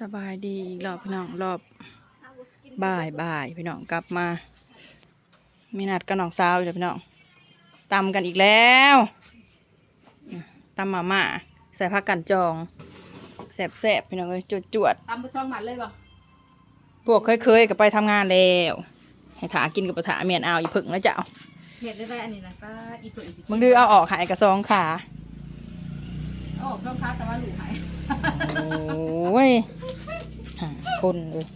สบายดีอีกรอบพี่น้องรอบบ่ายบ่ายพี่น้องกลับมามีนัดกับน้องสาวอยู่แล้วพี่น้องตำกันอีกแล้วตำมาม่าใส่ผักกันจองแสบๆพี่น้องเอ้ยจวดจวดตำไปช่องหมันเลยบ่ๆพวกเคยๆก็ไปทำงานแล้วให้ถากินกับปะถาเมียนเอาอีผึ่งแล้วเจ้าเห็ดได้ได้อันนี้นะป้าอีตัวอีสิมึงดื้อเอาออกหายกระซองขาโอ้ช่องค้าแต่ว่าหลูหายโอ้ย หาคนเลย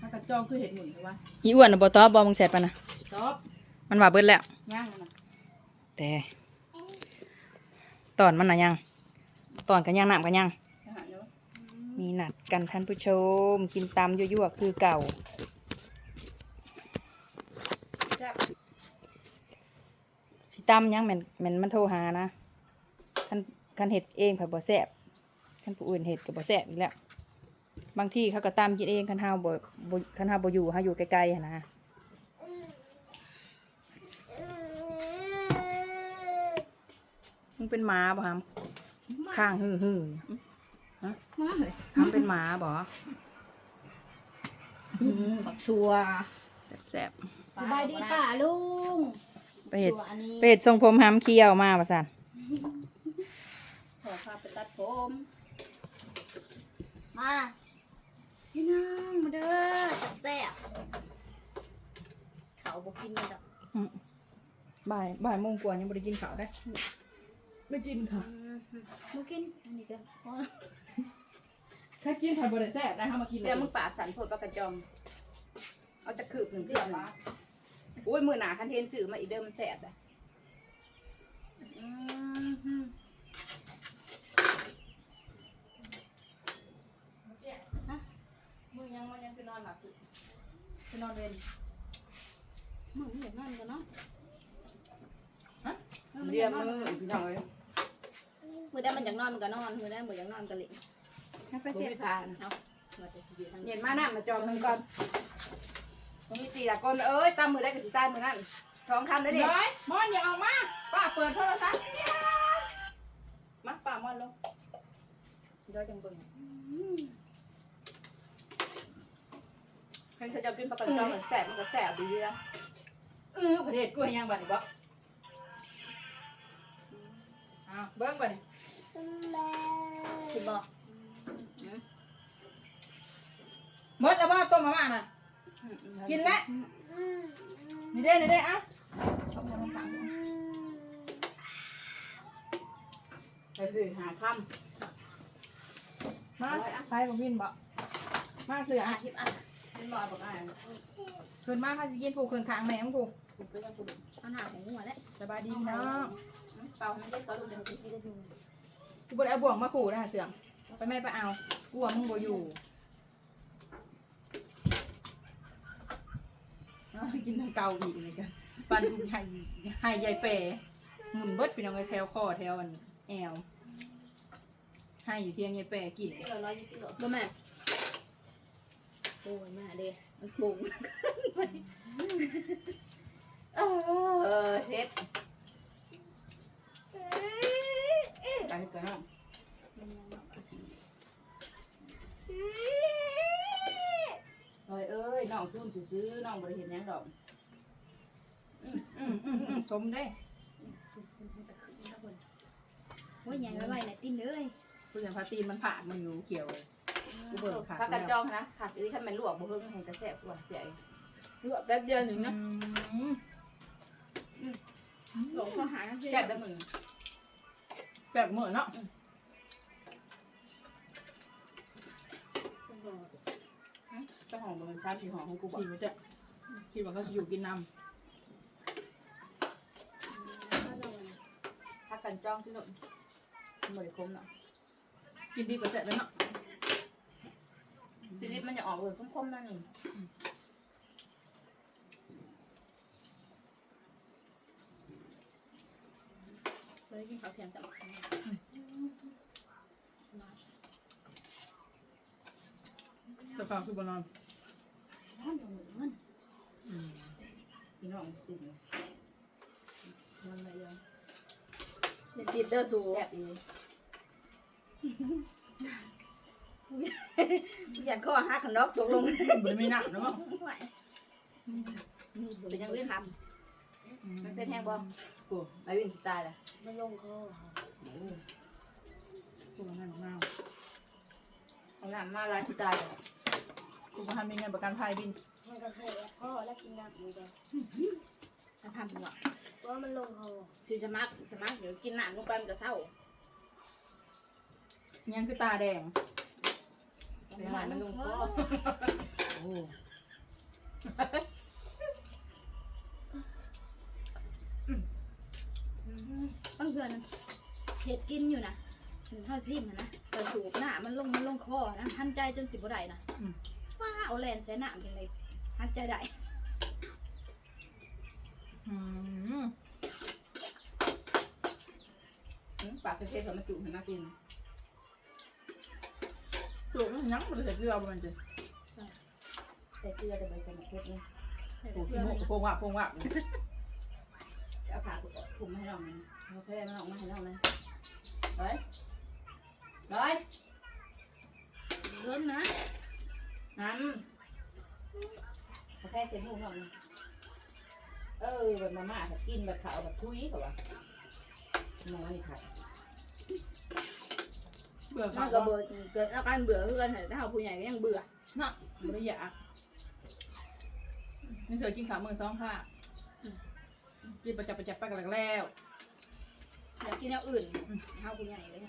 ถ้ากระจองคือเห็ดหมุนใช่ปะอีอ้วนน่ะบ่ตอบบอมึงแสบปะนะชอบมันว่าเบิดแล้ว ย่างมันนะแต่ตอนมันน่ะยัง ตอนกันยังน้ำกันยัง อาหารเนาะมีนัดกันท่านผู้ชม กินตำยั่วๆคือเก่าแซ่บสิตำยังแม่นแม่นมันโทรหานะคันคันเห็ดเองผัดบ่แซ่บ คันผู้อื่นเห็ดก็บ่แซ่บอีกแล้วบางที่เขาก็ตำกินเองคันเฮาบ่บ่คันเฮาบ่อยู่เฮาอยู่ไกลๆหั้นนะมึงเป็นหมาบ่ฮัมข้างฮือฮือมาเลยฮัมเป็นหมาบ่อืมบักชัวแซ่บสบายดีป่าลุงๆไปเห็ดชัวอันนี้ไปเห็ดทรงผมฮัมเคี้ยวมาว่าซั่นขอพาไปตัดผม มาพี่น้องมาเด้อแซ่บๆเขาบอกกินเลยดอกอืมบ่ายบ่ายโมงกว่ายังบ่ได้กินข้าวได้ไม่กินค่ะมากินอันนี้ก็พอถ้ากินผัดบ่ได้แซ่บได้เฮามากินเลเดี๋ยยวมึงปาดสันโพดปลากระจองเอาตะขืบหนึ่งเดียวมาโอ้ยมือหนาคันเทนสื่อมาอีกเดิมมันแซ่บเลยอืมมึงยังมันยัง คือนอนหลับอยู่คือนอนเว้นมึงเห็นนั่นกันเนาะเรียมมือพี่น้องเลยมือได้มันอยากนอนมันก็นอนมือได้มันอยากนอนก็เล่นไปเจ็บพานเอามาจะอยู่ทางเย็นมาหน้ามาจองหนึ่งก่อนตรงนี้ตีละก้นเอ้ยตามมือได้กับสีตายมือนั่นสองคำได้ดิย้อยมอนอย่าออกมาป้าเปิดโทรศัพท์มาป้ามอนลงย้อยจังเบิ่ง ให้เธอจะกินปลากระจองเหมือนแสบมันก็แสบดีนะเออประเทศกูให้ยังบัดนี้บ่อ้าวเบิ่งบัดนี้คิดบอกหมดแล้วบ่ต้มมาม่าน่ะ กินแล้วนี่เด้นี่เด้เอ้าชอบทำน้ำตาลไปคือหาค่มาไปบ่วินบ่มาเสืออะอะคลิปอะำ เป็นรอยบอกอ่านขึ้นมาเขาสิกินผูกขึ้นข้างแม่ของผูกเอาหน้าของหัวแล้วสบายดีพี่น้องเปล่ามันได้ตอนลูกเดียวไปที่ได้ดูกูบ่ได้เอาบ่วงมาขู่นะเสือไปแม่ไปเอากลัวมึงบ่อยู่เอากินทางเกาอีกเลยกันปันให้ให้ยายเปหมุนเบิดพี่น้องไอ้แถวคอแถวอันแอวให้อยู่เที่ยงยายเปกินกิโลร้อยยี่สิบโลบ่แม่ โอ้ยแม่เด้มันปรุงเออเฮ็ดไปตัวน้องเอ้ยเอ้ยน้องซุ่มซื้อน้องบริเห็นยังดอกอืมอืมอืมสมได้ว่าใหญ่ไว้ๆนะติ้นเลยผู้ชายพาตีนมันผ่านมันอยู่เขียวเลยกู เบิกขาดพักกันจองนะขาดอีกขั้นมันลวกบ่เพิ่งให้กระแสบกว่าใหญ่ลวกแป๊บเดียวหนึ่งนะหลงเขาหาแซ่บได้มึงแบบเหมือนเนาะเจ้าของมันชาติหอมของกูบอกขี่มันจะขี่ว่าเขาจะอยู่กินน้พักกันจองที่นู่นบริคมเนาะำกินดีกว่าแสบแล้วเนาะ ทีนี้มันจะออกเลยคมๆนั่นนี่เคยกินข้าวเทียมจังสภาพคือบนอนร้อนจังเลยมันพี่น้องติดมันอะไรยังเดี๋ยวสิบเด้อสูแซ่บดี อยากข้อหักขนอกตกลงบ่ได้มีหนักเนาะเป็นยังอื่นมันเป็นแห้งบ่กูไปวิ่งสิตายเลยมันลงคอกูบ่ให้มากเอาหน้ามาลายสิตายเลยกูบ่ทันมีเงินประกันภัยบินมันก็เสียข้อแล้วกินน้ำอยู่เดียวถ้าทำบ่เพราะว่ามันลงคอสิสมัครสมัครเดี๋ยวกินน้ำลงไปมันก็เศร้ายังคือตาแดง ไปหามันลงคอโอ้บางเดือนเห็ดกินอยู่นะถึงเท่าซิมอะนะแต่สูบหน้ามันลงมันลงคอนะทันใจจนสิบ่ได้นะฟ้าเอาแลนใส่หน้าเป็นเลยทันใจได้อืมอืมปากกระเทศเขามาจุ่มให้มากิน สูบมันยังบ่ได้ใส่เกลือมันจิแต่เกลือแต่ใบใส่มะเขือเนี่ยโอ้ขี้มูกโพงวะโพงวะเอาผ้าคลุมาให้น้องมันเอาแพร่มาออกมาให้น้องมันเฮ้ยเฮ้ยเลื่อนะน้ำเอาแพร่เช็ดหูน้องมันเออแบบมาม่าถ้ากินแบบขาวแบบทุยเขาวะน้องนนี้ค่ะ เบื่อมัข้าวนก็เบื่อเกิดอาการเบื่อคือกันแต่ถ้าเราผู้ใหญ่ก็ยังเบื่อน่ะบ่ได้อยากนี่เสือกินข้าวมื้อสองค่ะกินประจับประจับไปกันแล้ว อยากกินแนวอื่นถ้าผู้ใหญ่เลย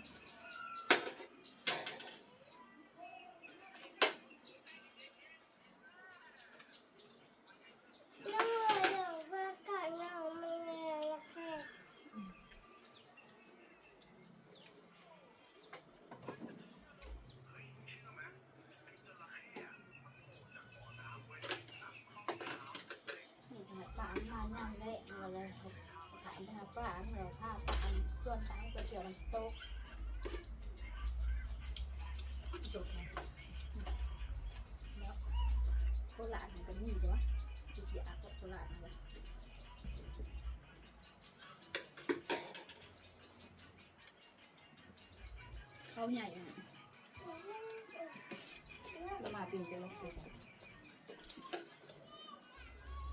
ป้ามาย่างได้มาเลย ขายหน้าป้าเราผ้าป้าส่วนท้ายก็เกี่ยวมันโต๊ะจบแล้วโคราชมันก็มีด้วยที่เสียกับโคราชเลยเขาใหญ่อะแล้วมาปีนจะลงเสร็จ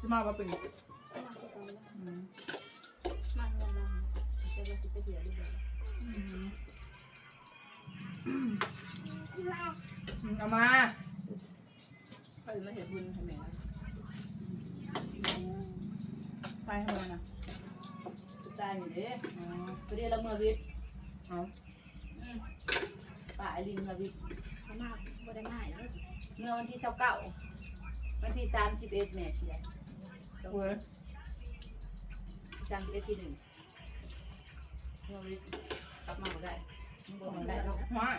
จะมาบ่เป็นมาจะตอนนั้นอืม เสียด้วยอืมอืมเอามาเฮ้ยมาเห็นบุญทำไมวะไปทำไมนะตายอยู่เด้อ๋อพอดีเราเมื่อวิทย์เอาป่าไอรินมาวิทย์เขามากบ่ได้ง่ายเลยเมื่อวันที่สิบเก้าวันที่สามสิบเอ็ดเมษายนเว้ยสามสิบเอ็ดที่หนึ่ง เมื่อวิทย์กลับมาบ่ได้มันบ่ได้เนาะว่า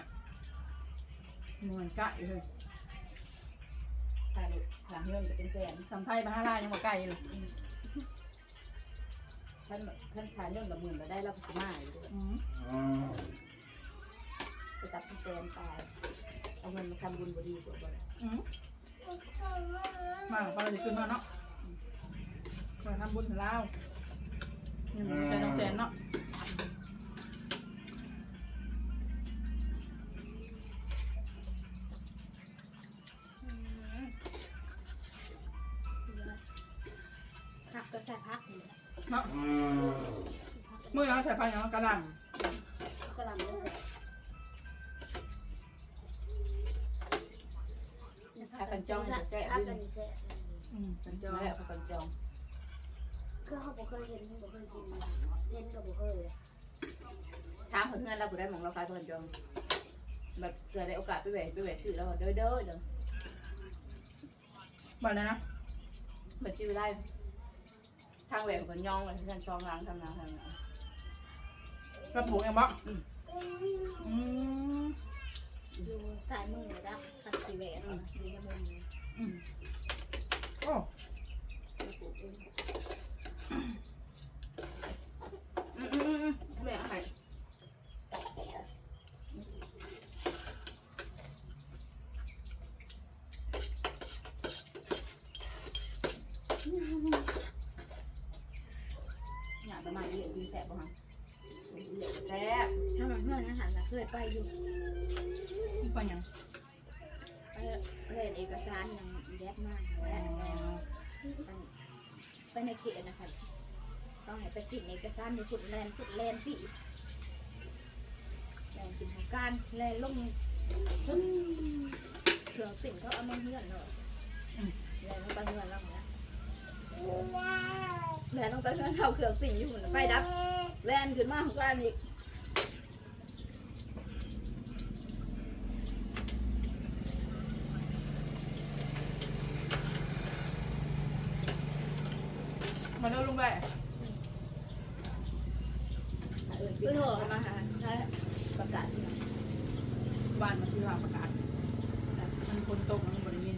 เหมือนไก่เลยถ่ายรูปถ่ายเงินก็เป็นแสนสำไทยมาห้าลายยังบ่ไก่เลยท่านท่านถ่ายเรื่องละหมื่นก็ได้รับสมาอยู่ด้วยอืมไปตัดที่แสนตายเอาเงินมาทำบุญบดีกว่าบ่ได้อืมมาพอเราจะขึ้นมาเนาะมาทำบุญถึงแล้วนี่มันใช้ต้องแสนเนาะ กก็ใส่พักนี่เนาะมือเราใส่ไฟเนาะกระหลก็ลำได้ใส่ถ้ากันจองจะแซ่บพักด้กัวนยนี่ใส่ำอืมเป็นจจอองแล้วกันจองคือเขาบ่เคยเห็นบ่เคยกินเห็นก็บ่เคยถามคนเงินเราบ่ได้หมองเราขายกันจองแบบเกิดได้โอกาสไปแหวกไปแหวกชื่อแล้วก็เด้อเด้อเด้อบัดเลยนะแบบชื่อได้ ทางแหวกกันยองเลยที่ท่านจองล้างทำนาทำนากระปุกเองบ่อืมอยู่สายมือเลยนะคันสีแหวนอยู่ในมืออืมโอ้อืมอืมอืมแม่อาหารอยากไปมาเรียนดีแซ่บป่ะฮะแซ่บ ถ้ามันเพื่อนอาหารนะเคย ไปอยู่ ไปหยัง ไปเรียนเอกสารอย่างแยกมากและ ไปในเขตนะคะต้องให้ไปติดเอกสารในขุดแลนขุดแลนพี่แลนกินของการแลนลงชุดเครื่องปิ่นเขาเอามาเงื่อนเนาะแลนลงไปเงื่อนแล้วนะแลนลงไปเงื่อนเขาเครื่องปิ่นอยู่หุ่นไฟดับแลนขึ้นมาของการอีก มาเริ่มล งไปคือโทรเข้ามาหาถ้าประกาศเนี่ยบ้านมันคือว่าประกาศมันคนตกมันบริเวณ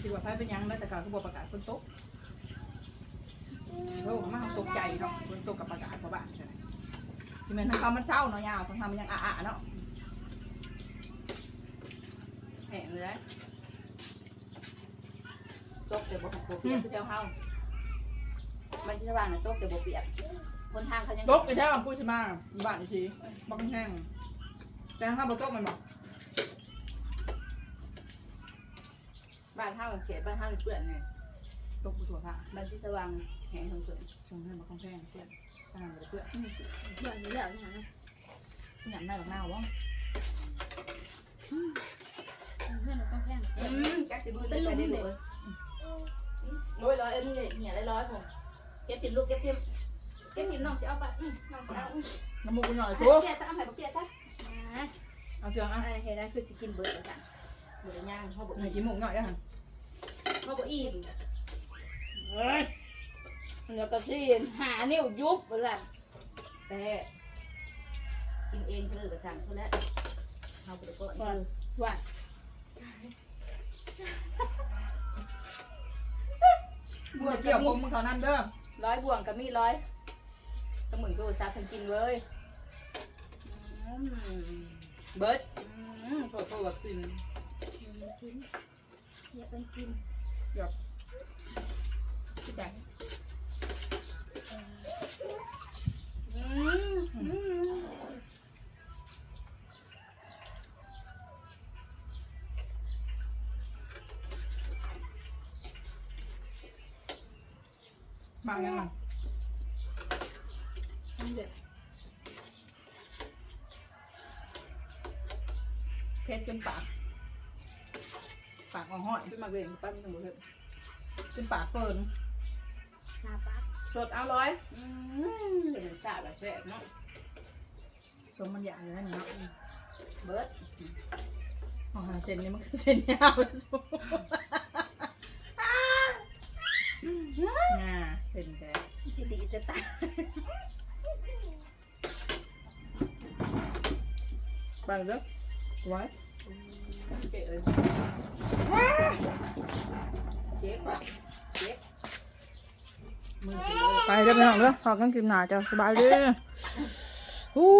คือว่าไพ่เป็นหยังแล้วแต่กาเขาบอกประกาศคนตกโอ้มาตกใจเนาะคนตกกับประกาศประบาทใช่ไหมที่มันทางเขามันเศร้าเนาะยาวทางทำมันยังอะๆเนาะแหงเลยตกแต่บ่บ่เปียกคือเจ้าเฮา มันสิสว่างน่ะตกแต่บ่เปียกคนทางเขายังตกไปแท้พูดใช่ไหมบ้านอีกทีบังแห้งแต่ข้าวบะตกมันบอกบ้านเฮาเขตบ้านเฮาเปื้อนไงตกไปถั่วผ้าบ้านที่สว่างแห้งทั้งเปื้อนชงให้มาข้างแพงเพื่อนขนาดเพื่อนเรื่องนี้แล้วนะหยำได้หรอกหน้าวะเพื่อนเราต้องแข่งอืมจักสิบืนได้ใช้ได้เลยโอ้ยร้อยเอ็มเนี่ยเหี่ยได้ร้อยผมเก็บติดลูกเก็บทิมเก็บทิมน้องจะเอาไปอืมน้องจะเอาอืมน้ำมูกกูหน่อยเอาฟูเปียกซะเอาให้บ่เปียกซะนะเอาเสืองอะอะไรเห็นได้คือสกินเบิร์ดกันบ่ได้ย่างเฮาบ่หน่อิ่อยมกินหมูหน่อยได้หันเฮาบ่อิ่มเฮ้ยเดี๋ยวก็ที่หานิ้วยุบไปละแต่กินเองคือก็สั่งเพิ่นแล้วเฮาบ่ได้ป้อนก่อนว่ามึงจะเกี่ยวผมมึงเขานั่นเด้อ ร้อยบ่วงก็มีร้อยก็เหมือนกูซาสังกินเว้ยอืมเบิดอืมโทษโทษว่ากินกินเยอะเป็นกินคิดได้อืมอืม บางยังไงเด็ดเพชรจนปาก ปากอ่อนห้อยขึ้นมาเบ่งปั้นทั้งหมดเลยจนปากเปิดหน้าปักสดเอาร้อยอืมเป็นชาแบบแซ่บเนาะสมมันอยากอยู่นั่นเนาะเบิดของหาเส้นนี่มันคือเส้นยาวเลย ไปเด้อไว้เจ๊เอ้ยเจ๊เจ๊มือไปเด้อไปน้องเด้อพอกันกินหนาจ้ะสบายดีอู้